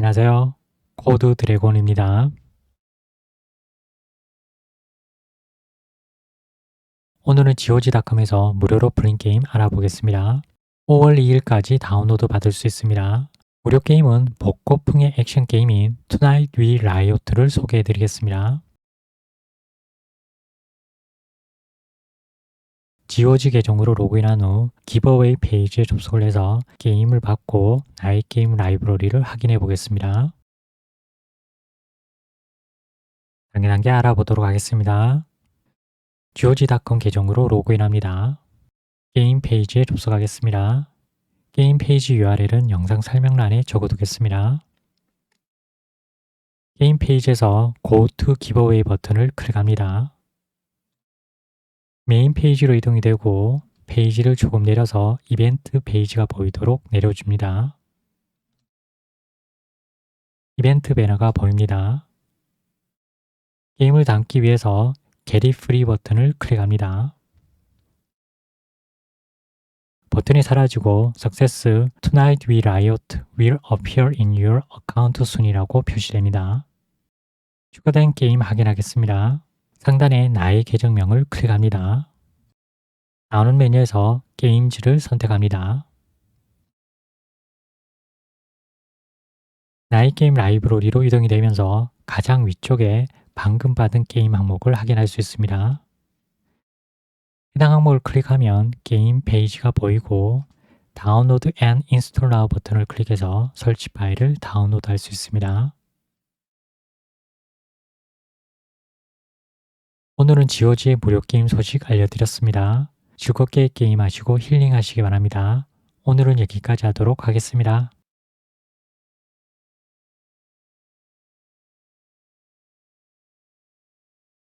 안녕하세요. 코드 드래곤입니다. 오늘은 GOG.com에서 무료로 풀린 게임 알아보겠습니다. 5월 2일까지 다운로드 받을 수 있습니다. 무료 게임은 복고풍의 액션 게임인 Tonight We Riot를 소개해 드리겠습니다. GOG 계정으로 로그인한 후 기버웨이 페이지에 접속을 해서 게임을 받고 나의 게임 라이브러리를 확인해 보겠습니다. 단계 단계 알아보도록 하겠습니다. GOG.com 계정으로 로그인합니다. 게임 페이지에 접속하겠습니다. 게임 페이지 URL은 영상 설명란에 적어두겠습니다. 게임 페이지에서 Go to Giveaway 버튼을 클릭합니다. 메인 페이지로 이동이 되고 페이지를 조금 내려서 이벤트 페이지가 보이도록 내려줍니다. 이벤트 배너가 보입니다. 게임을 담기 위해서 Get it free 버튼을 클릭합니다. 버튼이 사라지고 Success Tonight We Riot will appear in your account soon이라고 표시됩니다. 추가된 게임 확인하겠습니다. 상단에 나의 계정명을 클릭합니다. 나오는 메뉴에서 게임즈를 선택합니다. 나의 게임 라이브러리로 이동이 되면서 가장 위쪽에 방금 받은 게임 항목을 확인할 수 있습니다. 해당 항목을 클릭하면 게임 페이지가 보이고 다운로드 앤 인스톨 나우 버튼을 클릭해서 설치 파일을 다운로드 할 수 있습니다. 오늘은 GOG의 무료 게임 소식 알려드렸습니다. 즐겁게 게임하시고 힐링하시기 바랍니다. 오늘은 여기까지 하도록 하겠습니다.